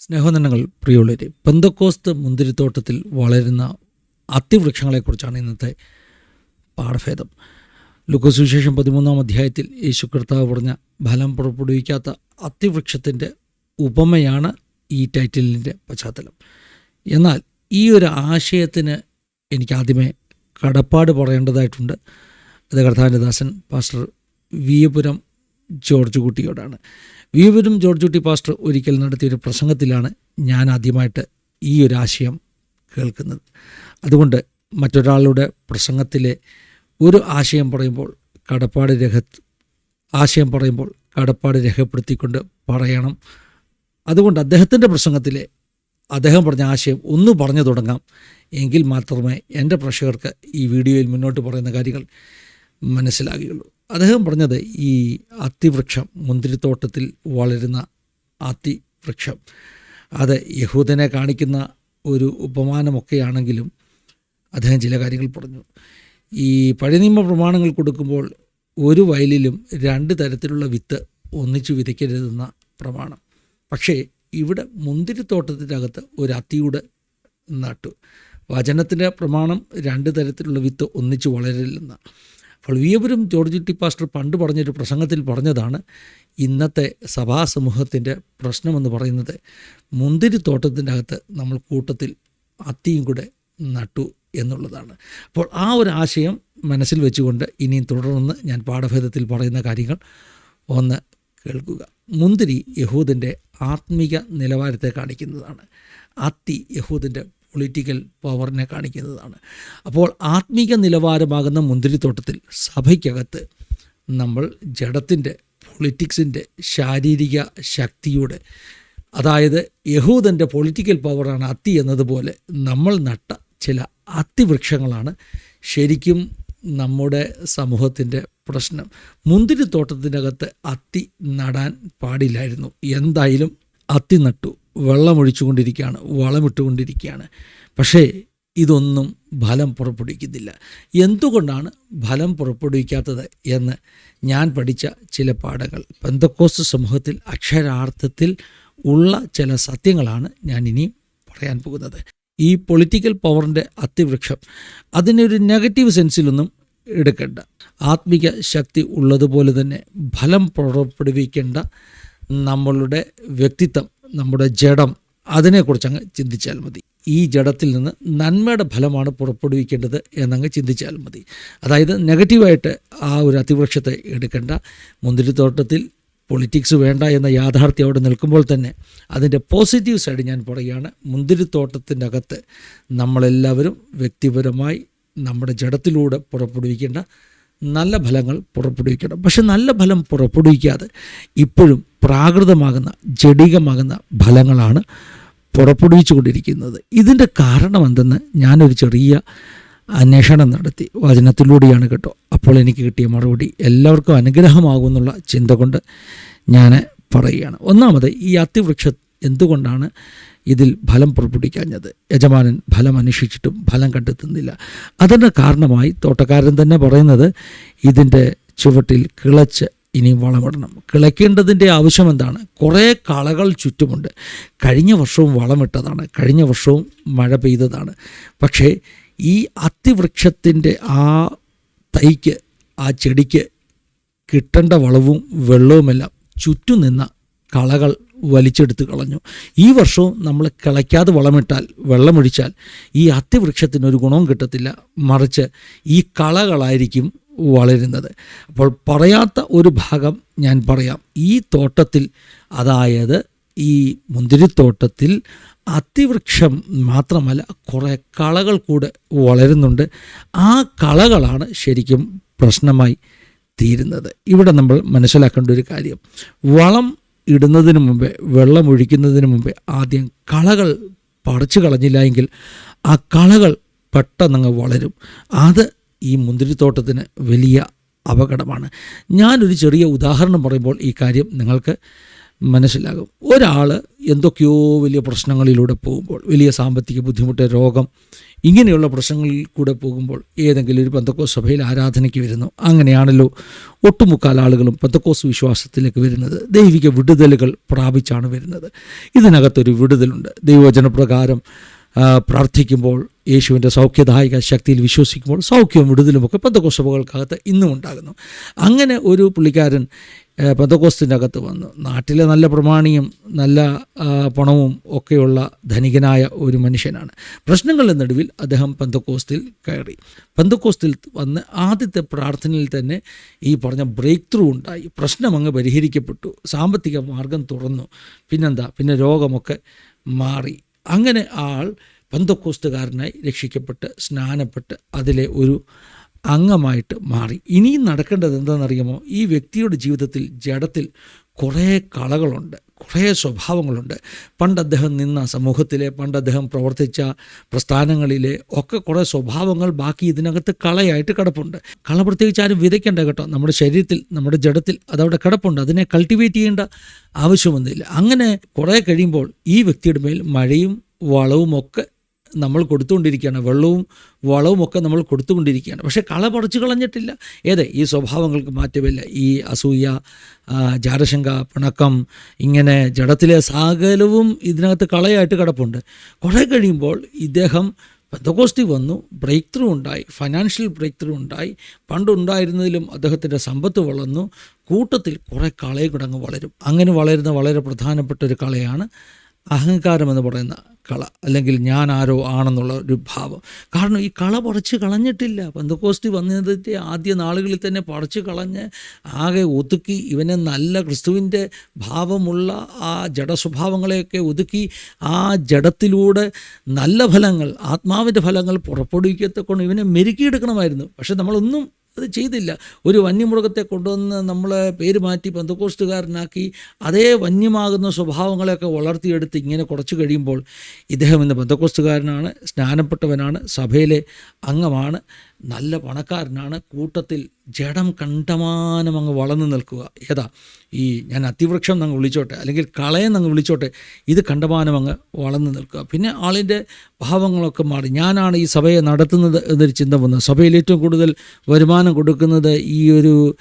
സ്നേഹനന്ദങ്ങൾ പ്രിയുള്ളവരെ പെന്തക്കോസ്ത് മുന്തിരിത്തോട്ടത്തിൽ വളരുന്ന അതിവൃക്ഷങ്ങളെക്കുറിച്ചാണ് ഇന്നത്തെ പാഠഭേദം. ലുക്കസുവിശേഷം പതിമൂന്നാം അധ്യായത്തിൽ യേശു കർത്താവ് പറഞ്ഞ ഫലം പുറപ്പെടുവിക്കാത്ത അത്തിവൃക്ഷത്തിന്റെ ഉപമയാണ് ഈ ടൈറ്റിലിന്റെ പശ്ചാത്തലം. എന്നാൽ ഈ ഒരു ആശയത്തിന് എനിക്ക് ആദ്യമേ കടപ്പാട് പറയേണ്ടതായിട്ടുണ്ട്. അത് കർത്താവിന്റെ ദാസൻ പാസ്റ്റർ വിയപുരം ജോർജ് കുട്ടിയോടാണ്. വിയപുരം ജോർജ് കുട്ടി പാസ്റ്റർ ഒരിക്കൽ നടത്തിയൊരു പ്രസംഗത്തിലാണ് ഞാൻ ആദ്യമായിട്ട് ഈ ഒരു ആശയം കേൾക്കുന്നത്. അതുകൊണ്ട് മറ്റൊരാളുടെ പ്രസംഗത്തിലെ ഒരു ആശയം പറയുമ്പോൾ കടപ്പാട് രഹ ആശയം പറയുമ്പോൾ കടപ്പാട് രേഖപ്പെടുത്തിക്കൊണ്ട് പറയണം. അതുകൊണ്ട് അദ്ദേഹത്തിന്റെ പ്രസംഗത്തിലെ അദ്ദേഹം പറഞ്ഞ ആശയം ഒന്ന് പറഞ്ഞു തുടങ്ങാം. എങ്കിൽ മാത്രമേ എന്റെ പ്രേക്ഷകർക്ക് ഈ വീഡിയോയിൽ മുന്നോട്ട് പറയുന്ന കാര്യങ്ങൾ മനസ്സിലാകുകയുള്ളൂ. അദ്ദേഹം പറഞ്ഞത് ഈ അത്തിവൃക്ഷം മുന്തിരിത്തോട്ടത്തിൽ വളരുന്ന അത്തിവൃക്ഷം. അത് യഹൂദനെ കാണിക്കുന്ന ഒരു ഉപമാനമൊക്കെയാണെങ്കിലും അദ്ദേഹം ചില കാര്യങ്ങൾ പറഞ്ഞു. ഈ പഴയ പ്രമാണങ്ങൾ കൊടുക്കുമ്പോൾ ഒരു വയലിലും രണ്ട് തരത്തിലുള്ള വിത്ത് ഒന്നിച്ചു വിതയ്ക്കരുതെന്ന പ്രമാണം. പക്ഷേ ഇവിടെ മുന്തിരിത്തോട്ടത്തിനകത്ത് ഒരു അത്തിയുടെ നട്ടു. വചനത്തിന്റെ പ്രമാണം രണ്ട് തരത്തിലുള്ള വിത്ത് ഒന്നിച്ച് വളരില്ലെന്ന് അപ്പോൾ വിയപുരം ജോർജ് ടി പാസ്റ്റർ പണ്ട് പറഞ്ഞൊരു പ്രസംഗത്തിൽ പറഞ്ഞതാണ് ഇന്നത്തെ സഭാസമൂഹത്തിന്റെ പ്രശ്നമെന്ന് പറയുന്നത് മുന്തിരിത്തോട്ടത്തിന്റെ അകത്ത് നമ്മൾ കൂട്ടത്തിൽ അത്തിയും കൂടെ നട്ടു എന്നുള്ളതാണ്. അപ്പോൾ ആ ഒരു ആശയം മനസ്സിൽ വെച്ചുകൊണ്ട് ഇനിയും തുടർന്ന് ഞാൻ പാഠഭേദത്തിൽ പറയുന്ന കാര്യങ്ങൾ ഒന്ന് കേൾക്കുക. മുന്തിരി യഹൂദിന്റെ ആത്മീക നിലവാരത്തെ കാണിക്കുന്നതാണ്. അത്തി യഹൂദിന്റെ പൊളിറ്റിക്കൽ പവറിനെ കാണിക്കുന്നതാണ്. അപ്പോൾ ആത്മീക നിലവാരമാകുന്ന മുന്തിരിത്തോട്ടത്തിൽ സഭയ്ക്കകത്ത് നമ്മൾ ജഡത്തിന്റെ പൊളിറ്റിക്സിന്റെ ശാരീരിക ശക്തിയുടെ അതായത് യഹൂദന്റെ പൊളിറ്റിക്കൽ പവറാണ് അത്തി എന്നതുപോലെ നമ്മൾ നട്ട ചില അത്തിവൃക്ഷങ്ങളാണ് ശരിക്കും നമ്മുടെ സമൂഹത്തിന്റെ പ്രശ്നം. മുന്തിരിത്തോട്ടത്തിനകത്ത് അത്തി നടാൻ പാടില്ലായിരുന്നു. എന്തായാലും അത്തി നട്ടു. വെള്ളമൊഴിച്ചുകൊണ്ടിരിക്കുകയാണ് വളമിട്ടുകൊണ്ടിരിക്കുകയാണ്. പക്ഷേ ഇതൊന്നും ഫലം പുറപ്പെടുവിക്കുന്നില്ല. എന്തുകൊണ്ടാണ് ഫലം പുറപ്പെടുവിക്കാത്തത് എന്ന് ഞാൻ പഠിച്ച ചില പാഠങ്ങൾ. പെന്തക്കോസ് സമൂഹത്തിൽ അക്ഷരാർത്ഥത്തിൽ ഉള്ള ചില സത്യങ്ങളാണ് ഞാൻ ഇനി പറയാൻ പോകുന്നത്. ഈ പൊളിറ്റിക്കൽ പവറിന്റെ അത്തിവൃക്ഷം അതിനൊരു നെഗറ്റീവ് സെൻസിലൊന്നും എടുക്കേണ്ട. ആത്മിക ശക്തി ഉള്ളതുപോലെ തന്നെ ഫലം പുറപ്പെടുവിക്കേണ്ട നമ്മളുടെ വ്യക്തിത്വം നമ്മുടെ ജഡം അതിനെക്കുറിച്ച് അങ്ങ് ചിന്തിച്ചാൽ മതി. ഈ ജഡത്തിൽ നിന്ന് നന്മയുടെ ഫലമാണ് പുറപ്പെടുവിക്കേണ്ടത് എന്നങ്ങ് ചിന്തിച്ചാൽ മതി. അതായത് നെഗറ്റീവായിട്ട് ആ ഒരു അതിവൃക്ഷത്തെ എടുക്കേണ്ട. മുന്തിരിത്തോട്ടത്തിൽ പൊളിറ്റിക്സ് വേണ്ട എന്ന യാഥാർത്ഥ്യം അവിടെ നിൽക്കുമ്പോൾ തന്നെ അതിന്റെ പോസിറ്റീവ് സൈഡ് ഞാൻ പറയുകയാണ്. മുന്തിരിത്തോട്ടത്തിന്റെ അകത്ത് നമ്മളെല്ലാവരും വ്യക്തിപരമായി നമ്മുടെ ജഡത്തിലൂടെ പുറപ്പെടുവിക്കേണ്ട നല്ല ഫലങ്ങൾ പുറപ്പെടുവിക്കണം. പക്ഷെ നല്ല ഫലം പുറപ്പെടുവിക്കാതെ ഇപ്പോഴും പ്രാകൃതമാകുന്ന ജഡികമാകുന്ന ഫലങ്ങളാണ് പുറപ്പെടുവിച്ചു കൊണ്ടിരിക്കുന്നത് ഇതിന്റെ കാരണം എന്തെന്ന് ഞാനൊരു ചെറിയ അന്വേഷണം നടത്തി. വചനത്തിലൂടെയാണ് കേട്ടോ. അപ്പോൾ എനിക്ക് കിട്ടിയ മറുപടി എല്ലാവർക്കും അനുഗ്രഹമാകുമെന്നുള്ള ചിന്ത കൊണ്ട് ഞാൻ പറയുകയാണ്. ഒന്നാമത് ഈ അത്തിവൃക്ഷ എന്തുകൊണ്ടാണ് ഇതിൽ ഫലം പുറപ്പെടുവിക്കാഞ്ഞത്? യജമാനൻ ഫലം അന്വേഷിച്ചിട്ടും ഫലം കണ്ടെത്തുന്നില്ല. അതിന്റെ കാരണമായി തോട്ടക്കാരൻ തന്നെ പറയുന്നത് ഇതിന്റെ ചുവട്ടിൽ കിളച്ച് ഇനി വളമിടണം. കിളയ്ക്കേണ്ടതിന്റെ ആവശ്യം എന്താണ്? കുറേ കളകൾ ചുറ്റുമുണ്ട്. കഴിഞ്ഞ വർഷവും വളമിട്ടതാണ്. കഴിഞ്ഞ വർഷവും മഴ പെയ്തതാണ്. പക്ഷേ ഈ അത്തിവൃക്ഷത്തിന്റെ ആ തൈക്ക് ആ ചെടിക്ക് കിട്ടേണ്ട വളവും വെള്ളവുമെല്ലാം ചുറ്റും നിന്ന കളകൾ വലിച്ചെടുത്ത് കളഞ്ഞു. ഈ വർഷവും നമ്മൾ കിളയ്ക്കാതെ വളമിട്ടാൽ വെള്ളമൊഴിച്ചാൽ ഈ അത്തിവൃക്ഷത്തിനൊരു ഗുണവും കിട്ടത്തില്ല. മറിച്ച് ഈ കളകളായിരിക്കും വളരുന്നത്. അപ്പോൾ പറയാത്ത ഒരു ഭാഗം ഞാൻ പറയാം. ഈ തോട്ടത്തിൽ അതായത് ഈ മുന്തിരിത്തോട്ടത്തിൽ അതിവൃക്ഷം മാത്രമല്ല കുറേ കളകൾ കൂടെ വളരുന്നുണ്ട്. ആ കളകളാണ് ശരിക്കും പ്രശ്നമായി തീരുന്നത്. ഇവിടെ നമ്മൾ മനസ്സിലാക്കേണ്ട ഒരു കാര്യം. വളം ഇടുന്നതിന് മുമ്പേ വെള്ളം ഒഴിക്കുന്നതിന് മുമ്പേ ആദ്യം കളകൾ പറിച്ചു കളഞ്ഞില്ല എങ്കിൽ ആ കളകൾ പെട്ടെന്നങ്ങ് വളരും. അത് ഈ മുന്തിരിത്തോട്ടത്തിന് വലിയ അപകടമാണ്. ഞാനൊരു ചെറിയ ഉദാഹരണം പറയുമ്പോൾ ഈ കാര്യം നിങ്ങൾക്ക് മനസ്സിലാകും. ഒരാൾ എന്തൊക്കെയോ വലിയ പ്രശ്നങ്ങളിലൂടെ പോകുമ്പോൾ വലിയ സാമ്പത്തിക ബുദ്ധിമുട്ട് രോഗം ഇങ്ങനെയുള്ള പ്രശ്നങ്ങളിൽ കൂടെ പോകുമ്പോൾ ഏതെങ്കിലും ഒരു പന്തക്കോസ് സഭയിൽ ആരാധനയ്ക്ക് വരുന്നു. അങ്ങനെയാണല്ലോ ഒട്ടുമുക്കാൽ ആളുകളും പന്തക്കോസ് വിശ്വാസത്തിലേക്ക് വരുന്നത്. ദൈവിക വിടുതലുകൾ പ്രാപിച്ചാണ് വരുന്നത്. ഇതിനകത്തൊരു വിടുതലുണ്ട്. ദൈവവചനപ്രകാരം പ്രാർത്ഥിക്കുമ്പോൾ യേശുവിന്റെ സൗഖ്യദായക ശക്തിയിൽ വിശ്വസിക്കുമ്പോൾ സൗഖ്യവും വിടുതലുമൊക്കെ പന്തകോസഭകൾക്കകത്ത് ഇന്നും ഉണ്ടാകുന്നു. അങ്ങനെ ഒരു പുള്ളിക്കാരൻ പന്തകോസ്തിന്റെ അകത്ത് വന്നു. നാട്ടിലെ നല്ല പ്രമാണിയും നല്ല പണവും ഒക്കെയുള്ള ധനികനായ ഒരു മനുഷ്യനാണ്. പ്രശ്നങ്ങളുടെ നടുവിൽ അദ്ദേഹം പന്തക്കോസ്തിൽ കയറി. പന്തക്കോസ്തിൽ വന്ന് ആദ്യത്തെ പ്രാർത്ഥനയിൽ തന്നെ ഈ പറഞ്ഞ ബ്രേക്ക് ത്രൂ ഉണ്ടായി. പ്രശ്നം അങ്ങ് പരിഹരിക്കപ്പെട്ടു. സാമ്പത്തിക മാർഗം തുറന്നു. പിന്നെന്താ? പിന്നെ രോഗമൊക്കെ മാറി. അങ്ങനെ ആൾ പന്തക്കോസ്തുകാരനായി രക്ഷിക്കപ്പെട്ട് സ്നാനപ്പെട്ട് അതിലെ ഒരു അംഗമായിട്ട് മാറി. ഇനിയും നടക്കേണ്ടത് എന്താണെന്നറിയാമോ? ഈ വ്യക്തിയുടെ ജീവിതത്തിൽ ജഡത്തിൽ കുറേ കളകളുണ്ട് കുറേ സ്വഭാവങ്ങളുണ്ട്. പണ്ട് അദ്ദേഹം നിന്ന സമൂഹത്തിലെ പണ്ട് അദ്ദേഹം പ്രവർത്തിച്ച പ്രസ്ഥാനങ്ങളിലെ ഒക്കെ കുറേ സ്വഭാവങ്ങൾ ബാക്കി ഇതിനകത്ത് കളയായിട്ട് കിടപ്പുണ്ട്. കള പ്രത്യേകിച്ച് ആരും വിതയ്ക്കേണ്ട കേട്ടോ. നമ്മുടെ ശരീരത്തിൽ നമ്മുടെ ജഡത്തിൽ അതവിടെ കിടപ്പുണ്ട്. അതിനെ കൾട്ടിവേറ്റ് ചെയ്യേണ്ട ആവശ്യമൊന്നുമില്ല. അങ്ങനെ കുറേ കഴിയുമ്പോൾ ഈ വ്യക്തിയുടെ മേൽ മഴയും വളവുമൊക്കെ നമ്മൾ കൊടുത്തുകൊണ്ടിരിക്കുകയാണ്. വെള്ളവും വളവും ഒക്കെ നമ്മൾ കൊടുത്തുകൊണ്ടിരിക്കുകയാണ്. പക്ഷേ കള പറിച്ചു കളഞ്ഞിട്ടില്ല. ഏത്? ഈ സ്വഭാവങ്ങൾക്ക് മാറ്റമില്ല. ഈ അസൂയ ജാരശങ്ക പിണക്കം ഇങ്ങനെ ജഡത്തിലെ സകലവും ഇതിനകത്ത് കളയായിട്ട് കിടപ്പുണ്ട്. കുറേ കഴിയുമ്പോൾ ഇദ്ദേഹം പെന്തകോസ്തി വന്നു. ബ്രേക്ക് ത്രൂ ഉണ്ടായി. ഫൈനാൻഷ്യൽ ബ്രേക്ക് ത്രൂ ഉണ്ടായി പണ്ടുണ്ടായിരുന്നതിലും അദ്ദേഹത്തിന്റെ സമ്പത്ത് വളർന്നു. കൂട്ടത്തിൽ കുറേ കളയും കിടങ്ങ് വളരും. അങ്ങനെ വളരുന്ന വളരെ പ്രധാനപ്പെട്ട ഒരു കളയാണ് അഹങ്കാരം എന്ന് പറയുന്ന കള അല്ലെങ്കിൽ ഞാൻ ആരോ ആണെന്നുള്ള ഒരു ഭാവം. കാരണം ഈ കള പറിച്ച് കളഞ്ഞിട്ടില്ല. പന്തക്കോസ്റ്റി വന്നതിന്റെ ആദ്യ നാളുകളിൽ തന്നെ പറിച്ച് കളഞ്ഞ് ആകെ ഒതുക്കി ഇവനെ നല്ല ക്രിസ്തുവിന്റെ ഭാവമുള്ള ആ ജഡസ്വഭാവങ്ങളെയൊക്കെ ഒതുക്കി ആ ജഡത്തിലൂടെ നല്ല ഫലങ്ങൾ ആത്മാവിന്റെ ഫലങ്ങൾ പുറപ്പെടുവിക്കത്തക്കൊണ്ട് ഇവനെ മെരുക്കിയെടുക്കണമായിരുന്നു. പക്ഷെ നമ്മളൊന്നും അത് ചെയ്തില്ല. ഒരു വന്യമൃഗത്തെ കൊണ്ടുവന്ന് നമ്മളെ പേര് മാറ്റി പന്തക്കോസ്റ്റുകാരനാക്കി അതേ വന്യമാകുന്ന സ്വഭാവങ്ങളെയൊക്കെ വളർത്തിയെടുത്ത് ഇങ്ങനെ കുറച്ച് കഴിയുമ്പോൾ ഇദ്ദേഹം ഇന്ന് ബന്ധക്കോസ്റ്റുകാരനാണ് സ്നാനപ്പെട്ടവനാണ് സഭയിലെ അംഗമാണ്. നല്ല പണക്കാരനാണ്. കൂട്ടത്തിൽ ജഡം കണ്ടമാനം അങ്ങ് വളർന്നു നിൽക്കുക. ഏതാ? ഈ ഞാൻ അതിവൃക്ഷം അങ്ങ് വിളിച്ചോട്ടെ അല്ലെങ്കിൽ കളയെന്ന് അങ്ങ് വിളിച്ചോട്ടെ ഇത് കണ്ടമാനം അങ്ങ് വളർന്നു നിൽക്കുക. പിന്നെ ആളിന്റെ ഭാവങ്ങളൊക്കെ മാറി. ഞാനാണ് ഈ സഭയെ നടത്തുന്നത് എന്നൊരു ചിന്ത വന്നത് സഭയിൽ ഏറ്റവും കൂടുതൽ വരുമാനം കൊടുക്കുന്നത് ഈ ഒരു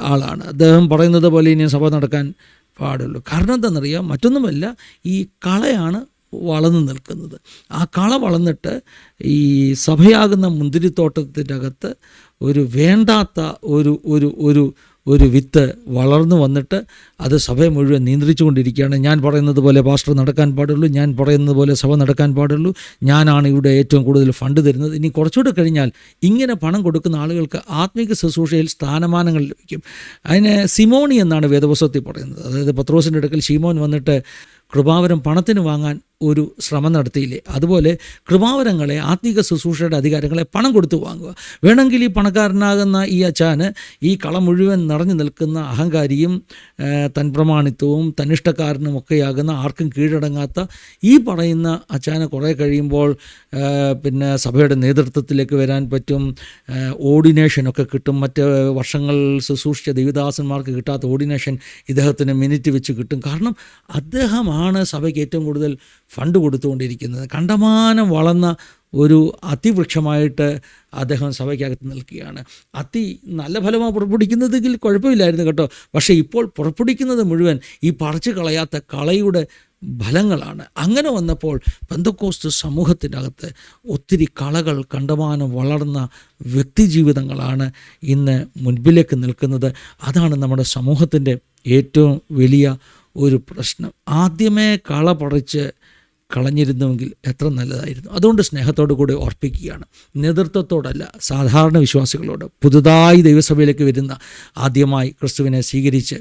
ആളാണ്. അദ്ദേഹം പറയുന്നത് പോലെ ഇനി സഭ നടക്കാൻ പാടുള്ളൂ. കാരണം എന്താണെന്നറിയാം? മറ്റൊന്നുമല്ല ഈ കളയാണ് വളർന്നു നിൽക്കുന്നത്. ആ കള വളർന്നിട്ട് ഈ സഭയാകുന്ന മുന്തിരിത്തോട്ടത്തിന്റെ അകത്ത് ഒരു വേണ്ടാത്ത ഒരു ഒരു ഒരു ഒരു വിത്ത് വളർന്നു വന്നിട്ട് അത് സഭ മുഴുവൻ നിയന്ത്രിച്ചു കൊണ്ടിരിക്കുകയാണ് ഞാൻ പറയുന്നത് പോലെ പാസ്റ്റർ നടക്കാൻ പാടുള്ളൂ ഞാൻ പറയുന്നത് പോലെ സഭ നടക്കാൻ പാടുള്ളൂ. ഞാനാണ് ഇവിടെ ഏറ്റവും കൂടുതൽ ഫണ്ട് തരുന്നത്. ഇനി കുറച്ചുകൂടെ കഴിഞ്ഞാൽ ഇങ്ങനെ പണം കൊടുക്കുന്ന ആളുകൾക്ക് ആത്മീക ശുശ്രൂഷയിൽ സ്ഥാനമാനങ്ങൾ ലഭിക്കും. അതിന് സിമോണി എന്നാണ് വേദപുസ്തകത്തിൽ പറയുന്നത്. അതായത് പത്രോസിന്റെ അടുക്കൽ ഷിമോൻ വന്നിട്ട് കൃപാവരം പണത്തിന് വാങ്ങാൻ ഒരു ശ്രമം നടത്തിയില്ലേ? അതുപോലെ കൃപാവരങ്ങളെ ആത്മീക ശുശ്രൂഷയുടെ അധികാരങ്ങളെ പണം കൊടുത്തു വാങ്ങുക. വേണമെങ്കിൽ ഈ പണക്കാരനാകുന്ന ഈ അച്ചാന് ഈ കളം മുഴുവൻ നിറഞ്ഞു നിൽക്കുന്ന അഹങ്കാരിയും തൻ തൻപ്രമാണിത്വവും തനിഷ്ടക്കാരനും ഒക്കെയാകുന്ന ആർക്കും കീഴടങ്ങാത്ത ഈ പറയുന്ന അച്ചാന് കുറേ കഴിയുമ്പോൾ പിന്നെ സഭയുടെ നേതൃത്വത്തിലേക്ക് വരാൻ പറ്റും. ഓർഡിനേഷനൊക്കെ കിട്ടും. മറ്റ് വർഷങ്ങൾ ശുശ്രൂഷിച്ച ദേവിദാസന്മാർക്ക് കിട്ടാത്ത ഓർഡിനേഷൻ ഇദ്ദേഹത്തിന് മിനിറ്റ് വെച്ച് കിട്ടും. കാരണം അദ്ദേഹമാണ് സഭയ്ക്ക് ഏറ്റവും കൂടുതൽ ഫണ്ട് കൊടുത്തുകൊണ്ടിരിക്കുന്നത് കണ്ടമാനം വളർന്ന ഒരു അതിവൃക്ഷമായിട്ട് അദ്ദേഹം സഭയ്ക്കകത്ത് നിൽക്കുകയാണ്. അതി നല്ല ഫലമാണ് പുറപ്പെടുവിക്കുന്നതെങ്കിൽ കുഴപ്പമില്ലായിരുന്നു കേട്ടോ. പക്ഷേ ഇപ്പോൾ പുറപ്പെടുവിക്കുന്നത് മുഴുവൻ ഈ പറിച്ചു കളയാത്ത കളയുടെ ഫലങ്ങളാണ്. അങ്ങനെ വന്നപ്പോൾ പെന്തക്കോസ്ത് സമൂഹത്തിനകത്ത് ഒത്തിരി കളകൾ കണ്ടമാനം വളർന്ന വ്യക്തിജീവിതങ്ങളാണ് ഇന്ന് മുൻപിലേക്ക് നിൽക്കുന്നത്. അതാണ് നമ്മുടെ സമൂഹത്തിന്റെ ഏറ്റവും വലിയ ഒരു പ്രശ്നം. ആദ്യമേ കള പറിച്ച് കളഞ്ഞിരുന്നുവെങ്കിൽ എത്ര നല്ലതായിരുന്നു. അതുകൊണ്ട് സ്നേഹത്തോടു കൂടി ഓർപ്പിക്കുകയാണ്. നേതൃത്വത്തോടല്ല സാധാരണ വിശ്വാസികളോട്. പുതുതായി ദൈവസഭയിലേക്ക് വരുന്ന ആദ്യമായി ക്രിസ്തുവിനെ സ്വീകരിച്ച്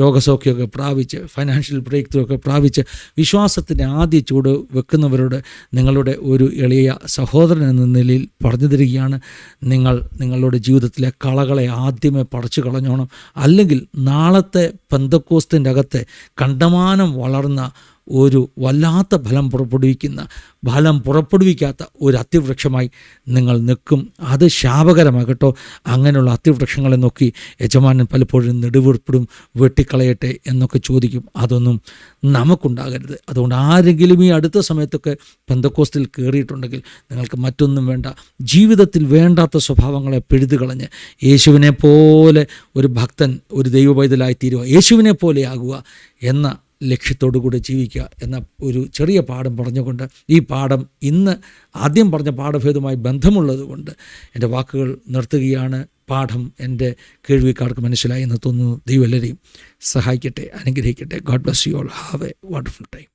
രോഗസൗഖ്യമൊക്കെ പ്രാപിച്ച് ഫൈനാൻഷ്യൽ ബ്രേക്ക് ത്രൂ ഒക്കെ പ്രാപിച്ച് വിശ്വാസത്തിന്റെ ആദ്യ ചൂട് വെക്കുന്നവരോട് നിങ്ങളുടെ ഒരു എളിയ സഹോദരൻ എന്ന നിലയിൽ പറഞ്ഞു തരികയാണ് നിങ്ങൾ നിങ്ങളുടെ ജീവിതത്തിലെ കളകളെ ആദ്യമേ പറിച്ചു കളഞ്ഞോണം. അല്ലെങ്കിൽ നാളത്തെ പന്തക്കോസ്തിന്റെ അകത്തെ കണ്ടമാനം വളർന്ന ഒരു വല്ലാത്ത ഫലം പുറപ്പെടുവിക്കുന്ന ഫലം പുറപ്പെടുവിക്കാത്ത ഒരു അത്തിവൃക്ഷമായി നിങ്ങൾ നിൽക്കും. അത് ശാപകരമാകട്ടോ അങ്ങനെയുള്ള അത്തിവൃക്ഷങ്ങളെ നോക്കി യജമാനൻ പലപ്പോഴും നെടുവീർപ്പിടും വെട്ടിക്കളയട്ടെ എന്നൊക്കെ ചോദിക്കും. അതൊന്നും നമുക്കുണ്ടാകരുത്. അതുകൊണ്ട് ആരെങ്കിലും ഈ അടുത്ത സമയത്തൊക്കെ പെന്തക്കോസ്റ്റിൽ കയറിയിട്ടുണ്ടെങ്കിൽ നിങ്ങൾക്ക് മറ്റൊന്നും വേണ്ട. ജീവിതത്തിൽ വേണ്ടാത്ത സ്വഭാവങ്ങളെ പിഴുതുകളഞ്ഞ് യേശുവിനെ പോലെ ഒരു ഭക്തൻ ഒരു ദൈവപൈതലായി തീരുക യേശുവിനെ പോലെ ആകുക എന്ന ലക്ഷ്യത്തോടു കൂടി ജീവിക്കുക എന്ന ഒരു ചെറിയ പാഠം പറഞ്ഞുകൊണ്ട് ഈ പാഠം ഇന്ന് ആദ്യം പറഞ്ഞ പാഠഭേദവുമായി ബന്ധമുള്ളതുകൊണ്ട് എന്റെ വാക്കുകൾ നിർത്തുകയാണ്. പാഠം എന്റെ കേൾവിക്കാർക്ക് മനസ്സിലായി എന്ന് തോന്നുന്നു. ദൈവം എല്ലാവരെയും സഹായിക്കട്ടെ അനുഗ്രഹിക്കട്ടെ. God bless you all have a wonderful time